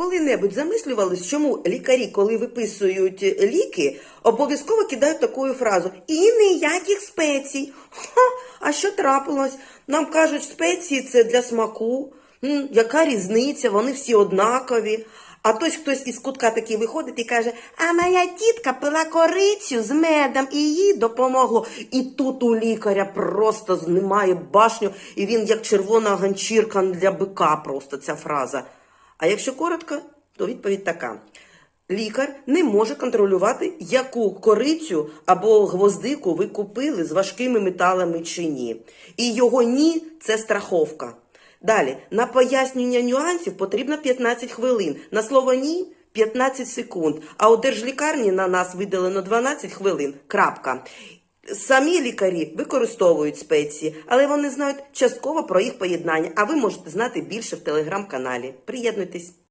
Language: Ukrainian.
коли-небудь замислювались, чому лікарі, коли виписують ліки, обов'язково кидають таку фразу і ніяких спецій. Ха, а що трапилось? Нам кажуть, спеції це для смаку. М, яка різниця? Вони всі однакові. А тось хтось із кутка такий виходить і каже: А моя тітка пила корицю з медом і їй допомогло. І тут у лікаря просто знімає башню, і він як червона ганчірка для бика, просто ця фраза. А якщо коротко, то відповідь така. Лікар не може контролювати, яку корицю або гвоздику ви купили з важкими металами чи ні. І його ні це страховка. Далі, на пояснення нюансів потрібно 15 хвилин. На слово ні 15 секунд. А у держлікарні на нас видалено 12 хвилин. Крапка. Самі лікарі використовують спеції, але вони знають частково про їх поєднання, а ви можете знати більше в телеграм-каналі. Приєднуйтесь.